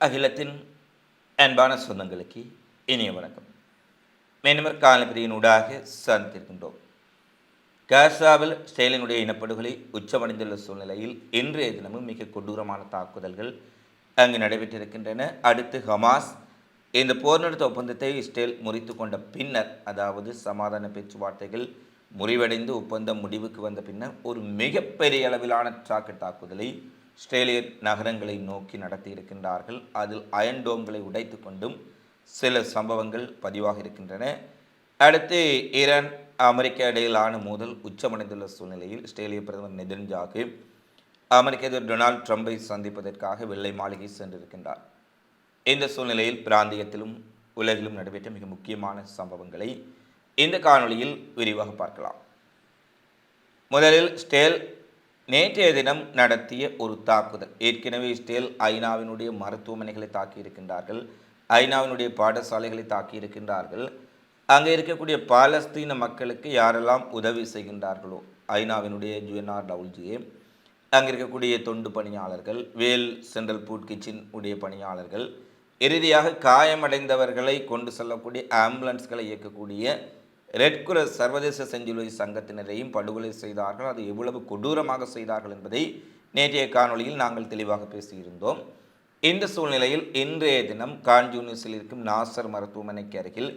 அகிலத்தின் அன்பான சொந்தங்களுக்கு இனிய வணக்கம். மேனமர் காலப்பிரியின் ஊடாக சந்தித்திருக்கின்றோம். காசாவில் ஸ்டேலினுடைய இனப்படுகொலை உச்சமடைந்துள்ள சூழ்நிலையில் இன்றைய தினமும் மிக கொடூரமான தாக்குதல்கள் அங்கு நடைபெற்றிருக்கின்றன. அடுத்து ஹமாஸ் இந்த போர் நிறுத்த ஒப்பந்தத்தை இஸ்ரேல் முறித்து கொண்ட பின்னர் அதாவது சமாதான பேச்சுவார்த்தைகள் முறிவடைந்து ஒப்பந்தம் முடிவுக்கு வந்த பின்னர் ஒரு மிகப்பெரிய அளவிலான ராக்கெட் தாக்குதலை ஸ்ட்ரேலிய நகரங்களை நோக்கி நடத்தி இருக்கின்றார்கள் அதில் அயன்டோம்களை உடைத்து கொண்டும் சில சம்பவங்கள் பதிவாக இருக்கின்றன. அடுத்து ஈரான் அமெரிக்கா இடையிலான மோதல் உச்சமடைந்துள்ள சூழ்நிலையில் ஸ்ட்ரேலிய பிரதமர் நெதன்ஜாகு அமெரிக்க அதிபர் டொனால்ட் ட்ரம்பை சந்திப்பதற்காக வெள்ளை மாளிகை சென்றிருக்கின்றார். இந்த சூழ்நிலையில் பிராந்தியத்திலும் உலகிலும் நடைபெற்ற மிக முக்கியமான சம்பவங்களை இந்த காணொளியில் விரிவாக பார்க்கலாம். முதலில் ஸ்டேல் நேற்றைய தினம் நடத்திய ஒரு தாக்குதல். ஏற்கனவே ஸ்டேல் ஐநாவினுடைய மருத்துவமனைகளை தாக்கியிருக்கின்றார்கள். ஐநாவினுடைய பாடசாலைகளை தாக்கியிருக்கின்றார்கள். அங்கே இருக்கக்கூடிய பாலஸ்தீன மக்களுக்கு யாரெல்லாம் உதவி செய்கின்றார்களோ ஐநாவினுடைய ஜுஎன்ஆர் டவுல்ஜிஏ அங்கே இருக்கக்கூடிய தொண்டு பணியாளர்கள் வேல் சென்ட்ரல் ஃபுட் கிச்சன் உடைய பணியாளர்கள் இறுதியாக காயமடைந்தவர்களை கொண்டு செல்லக்கூடிய ஆம்புலன்ஸ்களை இயக்கக்கூடிய ரெட் குரஸ் சர்வதேச செஞ்சிலுவை சங்கத்தினரையும் படுகொலை செய்தார்கள். அது எவ்வளவு கொடூரமாக செய்தார்கள் என்பதை நேற்றைய காணொளியில் நாங்கள் தெளிவாக பேசியிருந்தோம். இந்த சூழ்நிலையில் இன்றைய தினம் கான்ஜூனிஸில் இருக்கும் நாசர் மருத்துவமனைக்கு அருகில்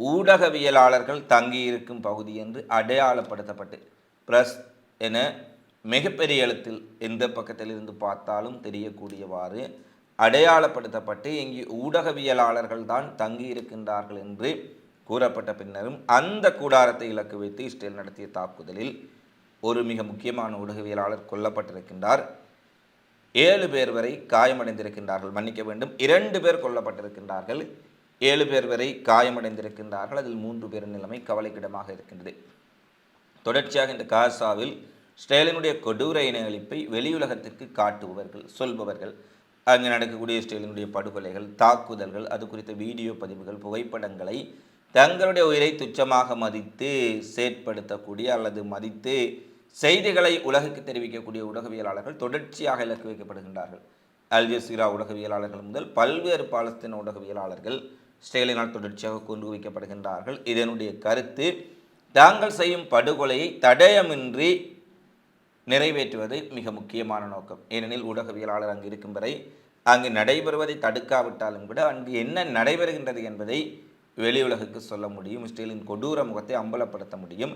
ஊடகவியலாளர்கள் தங்கியிருக்கும் பகுதி என்று அடையாளப்படுத்தப்பட்டு பிரஸ் என மிகப்பெரிய எழுத்தில் எந்த பக்கத்தில் இருந்து பார்த்தாலும் தெரியக்கூடியவாறு அடையாளப்படுத்தப்பட்டு இங்கு ஊடகவியலாளர்கள் தான் தங்கியிருக்கின்றார்கள் என்று கூறப்பட்ட பின்னரும் அந்த கூடாரத்தை இலக்கு வைத்து இஸ்ரேல் நடத்திய தாக்குதலில் ஒரு மிக முக்கியமான ஊடகவியலாளர் கொல்லப்பட்டிருக்கின்றார். ஏழு பேர் வரை காயமடைந்திருக்கின்றார்கள் மன்னிக்க வேண்டும். இரண்டு பேர் கொல்லப்பட்டிருக்கின்றார்கள். ஏழு பேர் வரை காயமடைந்திருக்கின்றார்கள். அதில் மூன்று பேரின் நிலைமை கவலைக்கிடமாக இருக்கின்றது. தொடர்ச்சியாக இந்த காசாவில் ஸ்டேலினுடைய கொடூர இன அழிப்பை வெளியுலகத்திற்கு காட்டுபவர்கள் சொல்பவர்கள் அங்கு நடக்கக்கூடிய ஸ்டேலினுடைய படுகொலைகள் தாக்குதல்கள் அது குறித்த வீடியோ பதிவுகள் புகைப்படங்களை தங்களுடைய உயிரை துச்சமாக மதித்து செயற்படுத்தக்கூடிய அல்லது மதித்து செய்திகளை உலகுக்கு தெரிவிக்கக்கூடிய உலகவியலாளர்கள் தொடர்ச்சியாக இலக்கு வைக்கப்படுகின்றார்கள். அல் ஜசீரா முதல் பல்வேறு பாலஸ்தீன உலகவியலாளர்கள் ஸ்டேலினால் தொடர்ச்சியாக கொண்டு வைக்கப்படுகின்றார்கள் இதனுடைய கருத்து தாங்கள் செய்யும் படுகொலையை தடயமின்றி நிறைவேற்றுவது மிக முக்கியமான நோக்கம். ஏனெனில் ஊடகவியலாளர் அங்கு இருக்கும் வரை அங்கு நடைபெறுவதை தடுக்காவிட்டாலும் கூட அங்கு என்ன நடைபெறுகின்றது என்பதை வெளியுலகுக்கு சொல்ல முடியும் இஸ்ரேலின் கொடூர முகத்தை அம்பலப்படுத்த முடியும்.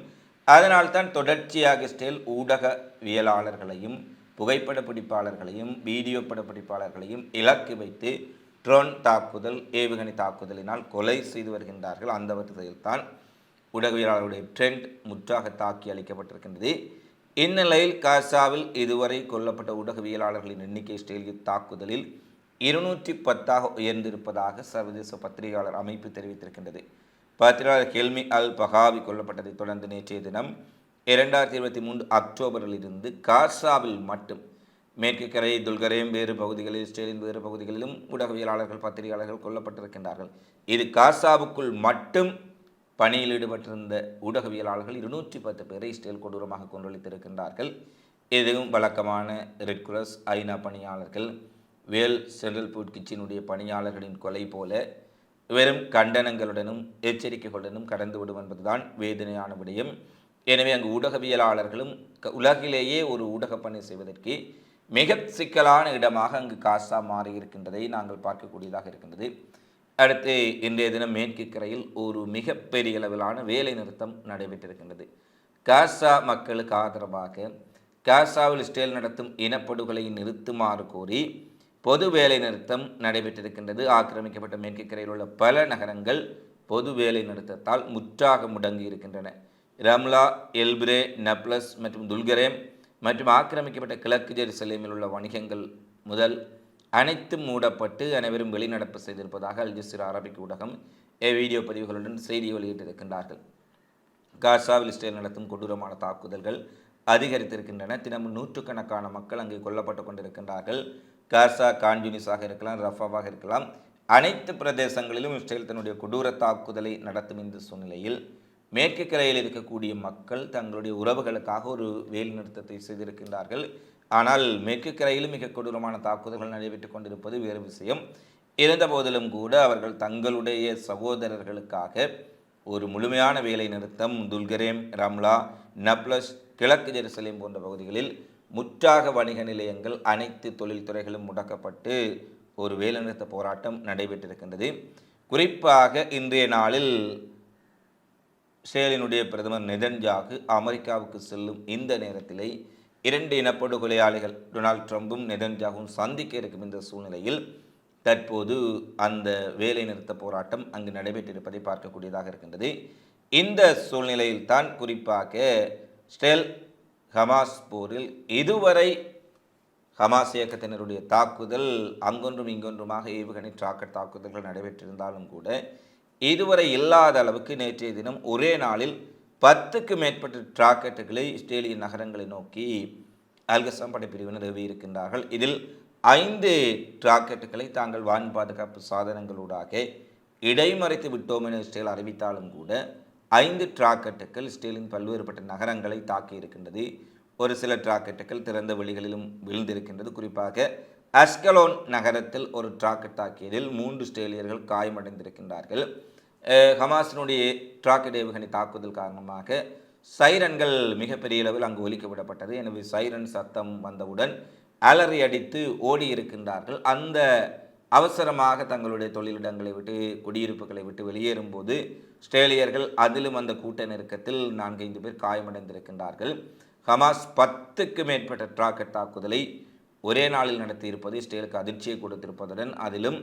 அதனால்தான் தொடர்ச்சியாக இஸ்ரேல் ஊடகவியலாளர்களையும் புகைப்பட பிடிப்பாளர்களையும் வீடியோ படப்பிடிப்பாளர்களையும் இலக்கு வைத்து ட்ரோன் தாக்குதல் ஏவுகணை தாக்குதலினால் கொலை செய்து வருகின்றார்கள். அந்த வகையில்தான் ஊடகவியலாளருடைய ட்ரெண்ட் முற்றாக தாக்கி அளிக்கப்பட்டிருக்கின்றது. இந்நிலையில் காசாவில் இதுவரை கொல்லப்பட்ட ஊடகவியலாளர்களின் எண்ணிக்கை இஸ்ரேலிய தாக்குதலில் இருநூற்றி பத்தாக உயர்ந்திருப்பதாக சர்வதேச பத்திரிகையாளர் அமைப்பு தெரிவித்திருக்கின்றது. பத்திரிகையாளர் ஹெல்மி அல் பகாவி கொல்லப்பட்டதைத் தொடர்ந்து நேற்றைய தினம் இரண்டாயிரத்தி இருபத்தி மூன்று அக்டோபரில் இருந்து காசாவில் மட்டும் மேற்கு கரை துல்கரையும் வேறு பகுதிகளில் இஸ்ரேலின் வேறு பகுதிகளிலும் ஊடகவியலாளர்கள் பத்திரிகையாளர்கள் கொல்லப்பட்டிருக்கின்றார்கள். இது காசாவுக்குள் மட்டும் பணியில் ஈடுபட்டிருந்த ஊடகவியலாளர்கள் இருநூற்றி பத்து பேரை இஸ்ரேல் கொடூரமாக கொண்டளித்திருக்கின்றார்கள் இதுவும் வழக்கமான ரெட் கிராஸ் ஐநா பணியாளர்கள் வேல் சென்ட்ரல் ஃபுட் கிச்சனுடைய பணியாளர்களின் கொலை போல வெறும் கண்டனங்களுடனும் எச்சரிக்கைகளுடனும் கடந்துவிடும் என்பதுதான் வேதனையான விடயம். எனவே அங்கு ஊடகவியலாளர்களும் உலகிலேயே ஒரு ஊடக பணி செய்வதற்கு மிக சிக்கலான இடமாக அங்கு காசா மாறியிருக்கின்றதை நாங்கள் பார்க்கக்கூடியதாக இருக்கின்றது. அடுத்து இன்றைய தினம் மேற்கு கரையில் ஒரு மிகப்பெரிய அளவிலான வேலை நிறுத்தம் நடைபெற்றிருக்கின்றது. காசா மக்களுக்கு ஆதரவாக காசாவில் இஸ்ரேல் நடத்தும் இனப்படுகொலை நிறுத்துமாறு கோரி பொது வேலை நிறுத்தம் நடைபெற்றிருக்கின்றது. ஆக்கிரமிக்கப்பட்ட மேற்கு கரையில் உள்ள பல நகரங்கள் பொது வேலை நிறுத்தத்தால் முற்றாக முடங்கி இருக்கின்றன. ரம்லா எல்பிரே நப்லஸ் மற்றும் துல்கரேம் மற்றும் ஆக்கிரமிக்கப்பட்ட கிழக்கு ஜெருசலேமில் உள்ள வணிகங்கள் முதல் அனைத்தும் மூடப்பட்டு அனைவரும் வெளிநடப்பு செய்திருப்பதாக அல் ஜசீரா அரபிக் ஊடகம் வீடியோ பதிவுகளுடன் செய்தி வெளியிட்டிருக்கின்றார்கள். காசாவில் இஸ்ரேல் நடத்தும் கொடூரமான தாக்குதல்கள் அதிகரித்திருக்கின்றன. தினமும் நூற்றுக்கணக்கான மக்கள் அங்கே கொல்லப்பட்டு கொண்டிருக்கின்றார்கள். காசா கான்யூனிஸாக இருக்கலாம் ரஃபாவாக இருக்கலாம். அனைத்து பிரதேசங்களிலும் இஸ்ரேல் தன்னுடைய கொடூர தாக்குதலை நடத்தும் இந்த சூழ்நிலையில் மேற்கு கரையில் இருக்கக்கூடிய மக்கள் தங்களுடைய உறவுகளுக்காக ஒரு வேலைநிறுத்தத்தை செய்திருக்கின்றார்கள். ஆனால் மேற்கு கரையிலும் மிக கொடூரமான தாக்குதல்கள் நடைபெற்றுக் கொண்டிருப்பது வேறு விஷயம். இருந்த போதிலும் கூட அவர்கள் தங்களுடைய சகோதரர்களுக்காக ஒரு முழுமையான வேலை நிறுத்தம் துல்கரேம் ரம்லா நப்ளஸ் கிழக்கு ஜெருசலேம் போன்ற பகுதிகளில் முற்றாக வணிக நிலையங்கள் அனைத்து தொழில்துறைகளும் முடக்கப்பட்டு ஒரு வேலைநிறுத்த போராட்டம் நடைபெற்றிருக்கின்றது. குறிப்பாக இன்றைய நாளில் இஸ்ரேலினுடைய பிரதமர் நெதன்ஜாகு அமெரிக்காவுக்கு செல்லும் இந்த நேரத்திலே இரண்டு இனப்படுகொலையாளிகள் டொனால்ட் ட்ரம்பும் நெதன்ஜாகும் சந்திக்க இருக்கும் இந்த சூழ்நிலையில் தற்போது அந்த வேலை நிறுத்த போராட்டம் அங்கு நடைபெற்றிருப்பதை பார்க்கக்கூடியதாக இருக்கின்றது. இந்த சூழ்நிலையில்தான் குறிப்பாக ஸ்டெல் ஹமாஸ் போரில் இதுவரை ஹமாஸ் இயக்கத்தினருடைய தாக்குதல் அங்கொன்றும் இங்கொன்றுமாக ஏவுகணை டிராக்கெட் தாக்குதல்கள் நடைபெற்றிருந்தாலும் கூட இதுவரை இல்லாத அளவுக்கு நேற்றைய தினம் ஒரே நாளில் பத்துக்கு மேற்பட்ட டிராக்கெட்டுகளை இஸ்ரேலிய நகரங்களை நோக்கி அல்கசாம் படைப்பிரிவினர் ஏவி இருக்கின்றார்கள் இதில் ஐந்து டிராக்கெட்டுகளை தாங்கள் வான் பாதுகாப்பு சாதனங்களூடாக இடைமறைத்து விட்டோம் என இஸ்ரேல் அறிவித்தாலும் கூட ஐந்து டிராக்கெட்டுகள் இஸ்ரேலின் பல்வேறுபட்ட நகரங்களை தாக்கி இருக்கின்றது. ஒரு சில டிராக்கெட்டுகள் திறந்த வெளிகளிலும் விழுந்திருக்கின்றது. குறிப்பாக அஸ்கலோன் நகரத்தில் ஒரு டிராக்கெட் தாக்கியதில் மூன்று இஸ்ரேலியர்கள் காயமடைந்திருக்கின்றார்கள். ஹமாஸினுடைய டிராக்கெட் ஏவுகணை தாக்குதல் காரணமாக சைரன்கள் மிகப்பெரிய அளவில் அங்கு ஒலிக்க விடப்பட்டது எனவே சைரன் சத்தம் வந்தவுடன் அலறி அடித்து ஓடி இருக்கின்றார்கள். அந்த அவசரமாக தங்களுடைய தொழிலிடங்களை விட்டு குடியிருப்புகளை விட்டு வெளியேறும்போது ஆஸ்திரேலியர்கள் அதிலும் அந்த கூட்ட நெருக்கத்தில் நான்கைந்து பேர் காயமடைந்திருக்கின்றார்கள். ஹமாஸ் பத்துக்கு மேற்பட்ட ராக்கெட் தாக்குதலை ஒரே நாளில் நடத்தியிருப்பது இஸ்ரேலுக்கு அதிர்ச்சியை கொடுத்திருப்பதுடன் அதிலும்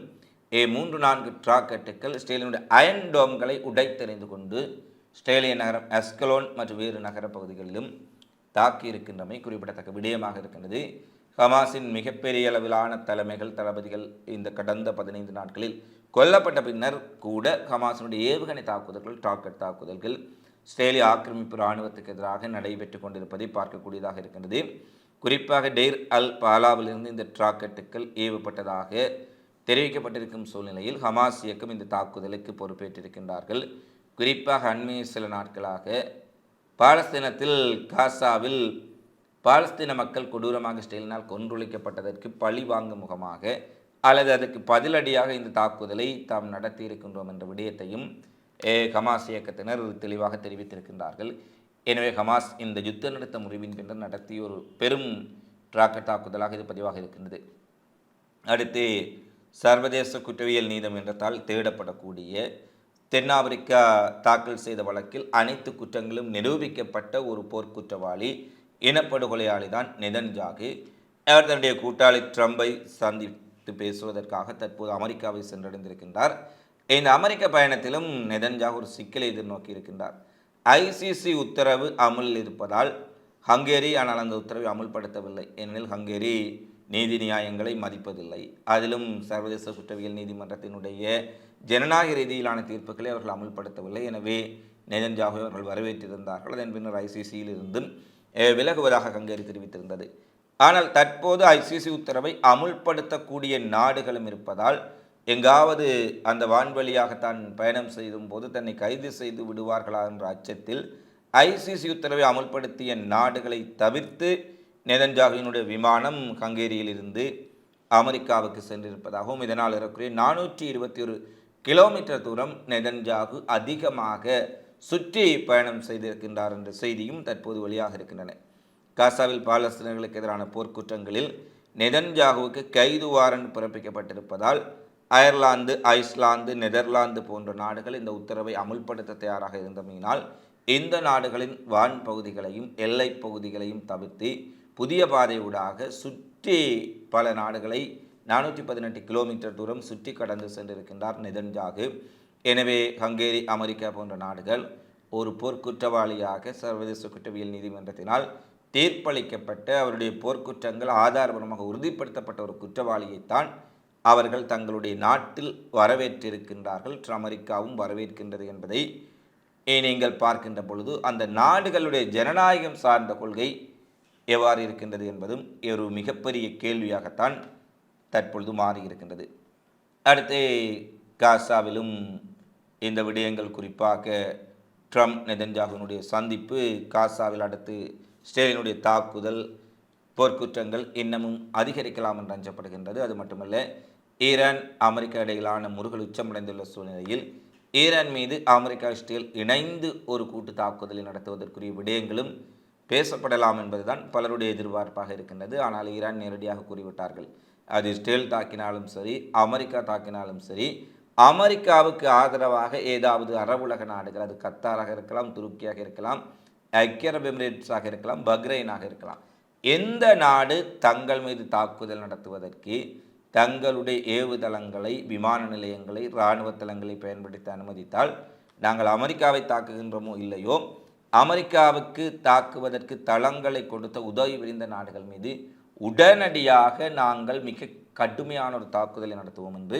ஏ மூன்று நான்கு ராக்கெட்டுகள் இஸ்ரேலினுடைய அயன் டோம்களை உடைத்தெறிந்து கொண்டு ஸ்ட்ரேலிய நகரம் எஸ்கலோன் மற்றும் வேறு நகர பகுதிகளிலும் தாக்கி இருக்கின்றமை குறிப்பிடத்தக்க விடயமாக இருக்கின்றது. ஹமாஸின் மிகப்பெரிய அளவிலான தலைமைகள் தளபதிகள் இந்த கடந்த பதினைந்து நாட்களில் கொல்லப்பட்ட பின்னர் கூட ஹமாஸினுடைய ஏவுகணை தாக்குதல்கள் டாக்கெட் தாக்குதல்கள் இஸ்ரேலிய ஆக்கிரமிப்பு இராணுவத்துக்கு எதிராக நடைபெற்று கொண்டிருப்பதை பார்க்கக்கூடியதாக இருக்கின்றது. குறிப்பாக டெய்ர் அல் பாலாவிலிருந்து இந்த ராக்கெட்டுகள் ஏவப்பட்டதாக தெரிவிக்கப்பட்டிருக்கும் சூழ்நிலையில் ஹமாஸ் இயக்கம் இந்த தாக்குதலுக்கு பொறுப்பேற்றிருக்கின்றார்கள். குறிப்பாக அண்மைய சில நாட்களாக பாலஸ்தீனத்தில் காசாவில் பாலஸ்தீன மக்கள் கொடூரமாக இஸ்ரேலினால் கொன்றொழிக்கப்பட்டதற்கு பழி வாங்கும் முகமாக அல்லது அதற்கு பதிலடியாக இந்த தாக்குதலை தாம் நடத்தியிருக்கின்றோம் என்ற விடயத்தையும் ஹமாஸ் இயக்கத்தினர் தெளிவாக தெரிவித்திருக்கின்றார்கள். எனவே ஹமாஸ் இந்த யுத்த நடத்த முடிவின் பின்னர் நடத்திய ஒரு பெரும் ராக்கெட் தாக்குதலாக இது பதிவாக இருக்கின்றது. அடுத்து சர்வதேச குற்றவியல் நீதிமன்றத்தால் தேடப்படக்கூடிய தென்னாப்பிரிக்கா தாக்கல் செய்த வழக்கில் அனைத்து குற்றங்களும் நிரூபிக்கப்பட்ட ஒரு போர்க்குற்றவாளி இனப்படுகொலையாளி தான் நெதன்ஜாகு. அவர் தன்னுடைய கூட்டாளி ட்ரம்பை சந்தித்து பேசுவதற்காக தற்போது அமெரிக்காவை சென்றடைந்திருக்கின்றார். இந்த அமெரிக்க பயணத்திலும் நெதன்ஜாக் ஒரு சிக்கலை எதிர்நோக்கி இருக்கின்றார். ஐசிசி உத்தரவு அமலில் இருப்பதால் ஹங்கேரி ஆனால் அந்த உத்தரவை அமல்படுத்தவில்லை. ஏனெனில் ஹங்கேரி நீதி நியாயங்களை மதிப்பதில்லை. அதிலும் சர்வதேச குற்றவியல் நீதிமன்றத்தினுடைய ஜனநாயக ரீதியிலான தீர்ப்புகளை அவர்கள் அமல்படுத்தவில்லை. எனவே நெதன்ஜாகு அவர்கள் வரவேற்றிருந்தார்கள். அதன் பின்னர் ஐசிசியில் இருந்தும் விலகுவதாக ஹங்கேரி தெரிவித்திருந்தது. ஆனால் தற்போது ஐசிசி உத்தரவை அமுல்படுத்தக்கூடிய நாடுகளும் இருப்பதால் எங்காவது அந்த வான்வழியாக தான் பயணம் செய்தும் போது தன்னை கைது செய்து விடுவார்களா என்ற அச்சத்தில் ஐசிசி உத்தரவை அமுல்படுத்திய நாடுகளை தவிர்த்து நெதன்ஜாகுவினுடைய விமானம் ஹங்கேரியிலிருந்து அமெரிக்காவுக்கு சென்றிருப்பதாகவும் இதனால் இருக்கக்கூடிய நானூற்றி இருபத்தி ஒரு கிலோமீட்டர் தூரம் நெதன்ஜாகு அதிகமாக சுற்றி பயணம் செய்திருக்கின்றார் என்ற செய்தியும் தற்போது வெளியாக இருக்கின்றன. காசாவில் பாலஸ்தீனர்களுக்கு எதிரான போர்க்குற்றங்களில் நெதன்ஜாகுவுக்கு கைது வாரண்ட் பிறப்பிக்கப்பட்டிருப்பதால் அயர்லாந்து ஐஸ்லாந்து நெதர்லாந்து போன்ற நாடுகள் இந்த உத்தரவை அமுல்படுத்த தயாராக இருந்தமையினால் இந்த நாடுகளின் வான் பகுதிகளையும் எல்லை பகுதிகளையும் தவிர்த்து புதிய பாதையூடாக சுற்றி பல நாடுகளை நானூற்றி பதினெட்டு கிலோமீட்டர் தூரம் சுற்றி கடந்து சென்றிருக்கின்றார் நெதன்ஜாகு எனவே ஹங்கேரி அமெரிக்கா போன்ற நாடுகள் ஒரு போர்க்குற்றவாளியாக சர்வதேச குற்றவியல் நீதிமன்றத்தினால் தீர்ப்பளிக்கப்பட்டு அவருடைய போர்க்குற்றங்கள் ஆதாரபூர்வமாக உறுதிப்படுத்தப்பட்ட ஒரு குற்றவாளியைத்தான் அவர்கள் தங்களுடைய நாட்டில் வரவேற்றிருக்கின்றார்கள். அமெரிக்காவும் வரவேற்கின்றது என்பதை நீங்கள் பார்க்கின்ற பொழுது அந்த நாடுகளுடைய ஜனநாயகம் சார்ந்த கொள்கை எவ்வாறு இருக்கின்றது என்பதும் ஒரு மிகப்பெரிய கேள்வியாகத்தான் தற்பொழுது மாறியிருக்கின்றது. அடுத்து காசாவிலும் இந்த விடயங்கள் குறிப்பாக ட்ரம்ப் நெதன்ஜாகுனுடைய சந்திப்பு காசாவில் அடுத்து ஸ்டேலினுடைய தாக்குதல் போர்க்குற்றங்கள் இன்னமும் அதிகரிக்கலாம் என்று அஞ்சப்படுகின்றது. அது மட்டுமல்ல ஈரான் அமெரிக்கா இடையிலான முருகல் உச்சமடைந்துள்ள சூழ்நிலையில் ஈரான் மீது அமெரிக்கா ஸ்டீல் இணைந்து ஒரு கூட்டு தாக்குதலை நடத்துவதற்குரிய விடயங்களும் பேசப்படலாம் என்பதுதான் பலருடைய எதிர்பார்ப்பாக இருக்கின்றது. ஆனால் ஈரான் நேரடியாக கூறிவிட்டார்கள். அது இஸ்ரேல் தாக்கினாலும் சரி அமெரிக்கா தாக்கினாலும் சரி அமெரிக்காவுக்கு ஆதரவாக ஏதாவது அரபுலக நாடுகள் அது கத்தாராக இருக்கலாம் துருக்கியாக இருக்கலாம் ஐக்கிய அரபு எமிரேட்ஸாக இருக்கலாம் பக்ரைனாக இருக்கலாம். எந்த நாடு தங்கள் மீது தாக்குதல் நடத்துவதற்கு தங்களுடைய ஏவுதளங்களை விமான நிலையங்களை இராணுவ தளங்களை பயன்படுத்த அனுமதித்தால் நாங்கள் அமெரிக்காவை தாக்குகின்றோமோ இல்லையோ அமெரிக்காவுக்கு தாக்குவதற்கு தளங்களை கொடுத்த உதவி புரிந்த நாடுகள் மீது உடனடியாக நாங்கள் மிக கடுமையான ஒரு தாக்குதலை நடத்துவோம் என்று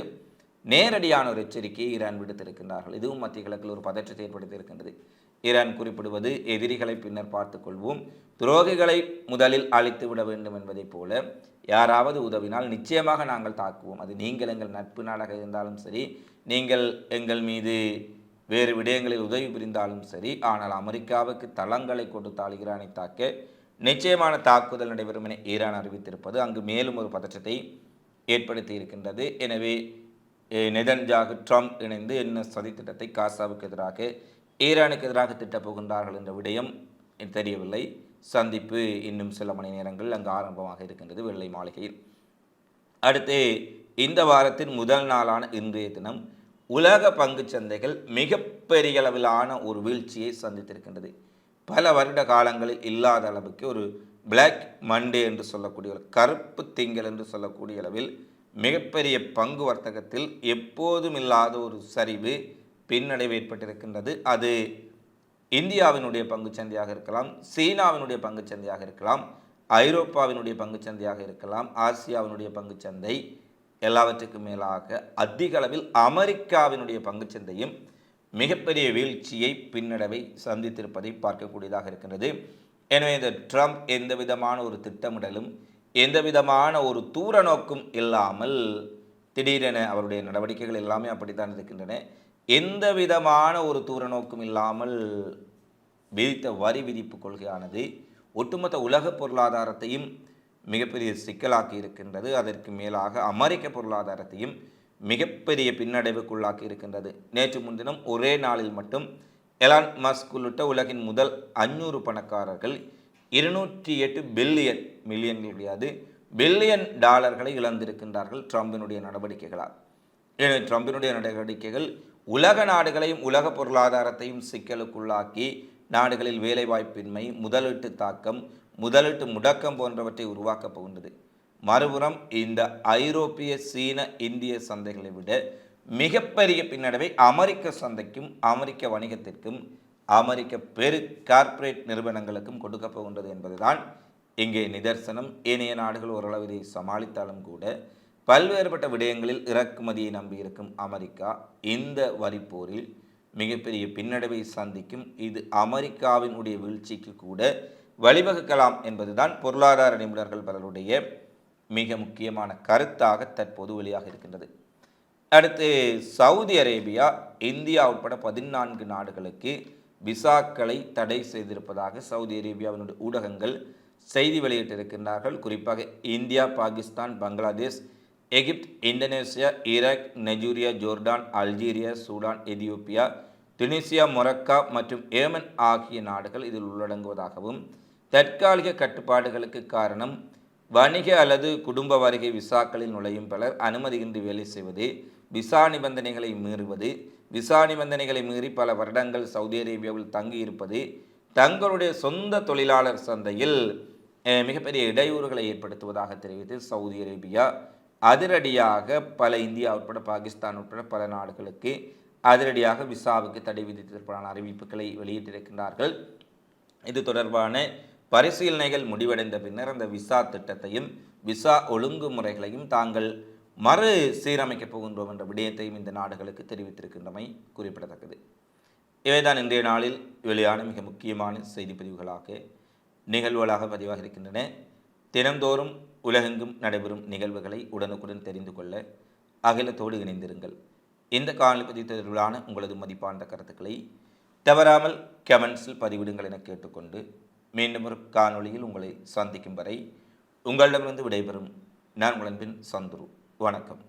நேரடியான ஒரு எச்சரிக்கையை ஈரான் விடுத்திருக்கின்றார்கள். இதுவும் மத்திய கிழக்கில் ஒரு பதற்றத்தை ஏற்படுத்தியிருக்கின்றது ஈரான் குறிப்பிடுவது எதிரிகளை பின்னர் பார்த்துக்கொள்வோம் துரோகிகளை முதலில் அழித்து விட வேண்டும் என்பதைப் போல யாராவது உதவினால் நிச்சயமாக நாங்கள் தாக்குவோம். அது நீங்கள் எங்கள் நட்பு நாடாக இருந்தாலும் சரி நீங்கள் எங்கள் மீது வேறு விடயங்களில் உதவி புரிந்தாலும் சரி ஆனால் அமெரிக்காவுக்கு தளங்களை கொடுத்தால் ஈரானை தாக்க நிச்சயமான தாக்குதல் நடைபெறும் என ஈரான் அறிவித்திருப்பது அங்கு மேலும் ஒரு பதற்றத்தை ஏற்படுத்தி இருக்கின்றது. எனவே நெதன்ஜாகு ட்ரம்ப் இணைந்து என்ன சதித்திட்டத்தை காசாவுக்கு எதிராக ஈரானுக்கு எதிராக திட்டப் போகின்றார்கள் என்ற விடயம் தெரியவில்லை. சந்திப்பு இன்னும் சில மணி நேரங்கள் அங்கு ஆரம்பமாக இருக்கின்றது வெள்ளை மாளிகையில். அடுத்து இந்த வாரத்தின் முதல் நாளான இன்றைய தினம் உலக பங்குச் சந்தைகள் மிகப்பெரிய அளவிலான ஒரு வீழ்ச்சியை சந்தித்திருக்கின்றது. பல வருட காலங்களில் இல்லாத அளவுக்கு ஒரு பிளாக் மண்டே என்று சொல்லக்கூடிய ஒரு கருப்பு திங்கள் என்று சொல்லக்கூடிய அளவில் மிகப்பெரிய பங்கு வர்த்தகத்தில் எப்போதும் இல்லாத ஒரு சரிவு பின்னடைவு ஏற்பட்டிருக்கின்றது. அது இந்தியாவினுடைய பங்குச்சந்தையாக இருக்கலாம் சீனாவினுடைய பங்குச்சந்தையாக இருக்கலாம் ஐரோப்பாவினுடைய பங்குச்சந்தையாக இருக்கலாம் ஆசியாவினுடைய பங்குச்சந்தை எல்லாவற்றுக்கும் மேலாக அதிக அளவில் அமெரிக்காவினுடைய பங்குச்சந்தையும் மிகப்பெரிய வீழ்ச்சியை பின்னடைவை சந்தித்திருப்பதை பார்க்கக்கூடியதாக இருக்கின்றது. எனவே இந்த ட்ரம்ப் எந்த விதமான ஒரு திட்டமிடலும் எந்த விதமான ஒரு தூர நோக்கும் இல்லாமல் திடீரென அவருடைய நடவடிக்கைகள் எல்லாமே அப்படித்தான் இருக்கின்றன. எந்த விதமான ஒரு தூர நோக்கும் இல்லாமல் விதித்த வரி விதிப்பு கொள்கையானது ஒட்டுமொத்த உலக பொருளாதாரத்தையும் மிகப்பெரிய சிக்கலாக்கி இருக்கின்றது. அதற்கு மேலாக அமெரிக்க பொருளாதாரத்தையும் மிகப்பெரிய பின்னடைவுக்குள்ளாக்கி இருக்கின்றது. நேற்று முன்தினம் ஒரே நாளில் மட்டும் எலான் மஸ்க் உள்ளிட்ட உலகின் முதல் அஞ்சூறு பணக்காரர்கள் இருநூற்றி எட்டு பில்லியன் மில்லியன் கிடையாது பில்லியன் டாலர்களை இழந்திருக்கின்றார்கள் ட்ரம்பினுடைய நடவடிக்கைகளால். எனவே ட்ரம்பினுடைய நடவடிக்கைகள் உலக நாடுகளையும் உலக பொருளாதாரத்தையும் சிக்கலுக்குள்ளாக்கி நாடுகளில் வேலைவாய்ப்பின்மை முதலீட்டு தாக்கம் முதலீட்டு முடக்கம் போன்றவற்றை உருவாக்கப் போகின்றது. மறுபுறம் இந்த ஐரோப்பிய சீன இந்திய சந்தைகளை விட மிகப்பெரிய பின்னடைவை அமெரிக்க சந்தைக்கும் அமெரிக்க வணிகத்திற்கும் அமெரிக்க பெரு கார்ப்பரேட் நிறுவனங்களுக்கும் கொடுக்க போகின்றது என்பதுதான் இங்கே நிதர்சனம். ஏனைய நாடுகள் ஓரளவு இதை சமாளித்தாலும் கூட பல்வேறுபட்ட விடயங்களில் இறக்குமதியை நம்பியிருக்கும் அமெரிக்கா இந்த வரிப்போரில் மிகப்பெரிய பின்னடைவை சந்திக்கும். இது அமெரிக்காவினுடைய வீழ்ச்சிக்கு கூட வழிவகுக்கலாம் என்பதுதான் பொருளாதார நிபுணர்கள் பலருடைய மிக முக்கியமான கருத்தாக தற்போது வெளியாக இருக்கின்றது. அடுத்து சவுதி அரேபியா இந்தியா உட்பட பதினான்கு நாடுகளுக்கு விசாக்களை தடை செய்திருப்பதாக சவுதி அரேபியாவினுடைய ஊடகங்கள் செய்தி வெளியிட்டிருக்கின்றார்கள். குறிப்பாக India Pakistan Bangladesh Egypt Indonesia Iraq Nigeria Jordan Algeria Sudan Ethiopia Tunisia Morocco மற்றும் ஏமன் ஆகிய நாடுகள் இதில் உள்ளடங்குவதாகவும் தற்காலிக கட்டுப்பாடுகளுக்கு காரணம் வணிக அல்லது குடும்ப வருகை விசாக்களில் நுழையும் பலர் அனுமதியின்றி வேலை செய்வது விசா நிபந்தனைகளை மீறுவது. விசா நிபந்தனைகளை மீறி பல வருடங்கள் சவுதி அரேபியாவில் தங்கியிருப்பது தங்களுடைய சொந்த தொழிலாளர் சந்தையில் மிகப்பெரிய இடையூறுகளை ஏற்படுத்துவதாக தெரிவித்து சவுதி அரேபியா அதிரடியாக பல இந்தியா உட்பட பாகிஸ்தான் உட்பட பல நாடுகளுக்கு அதிரடியாக விசாவுக்கு தடை விதித்திருப்பதான அறிவிப்புகளை வெளியிட்டிருக்கின்றார்கள். இது தொடர்பான பரிசீலனைகள் முடிவடைந்த பின்னர் அந்த விசா திட்டத்தையும் விசா ஒழுங்குமுறைகளையும் தாங்கள் மறு சீரமைக்கப் போகின்றோம் என்ற விடயத்தையும் இந்த நாடுகளுக்கு தெரிவித்திருக்கின்றமை குறிப்பிடத்தக்கது. இவைதான் இன்றைய நாளில் வெளியான மிக முக்கியமான செய்தி பதிவுகளாக நிகழ்வுகளாக பதிவாக இருக்கின்றன தினந்தோறும் உலகெங்கும் நடைபெறும் நிகழ்வுகளை உடனுக்குடன் தெரிந்து கொள்ள அகிலத்தோடு இணைந்திருங்கள். இந்த காணொலி பதிவு தொடர்பிலான உங்களது மதிப்பான கருத்துக்களை தவறாமல் கமெண்ட்ஸில் பதிவிடுங்கள் என கேட்டுக்கொண்டு மீண்டும் ஒரு காணொளியில் உங்களை சந்திக்கும் வரை உங்களிடமிருந்து விடைபெறும். நான் உங்களின் சந்துரு. வணக்கம்.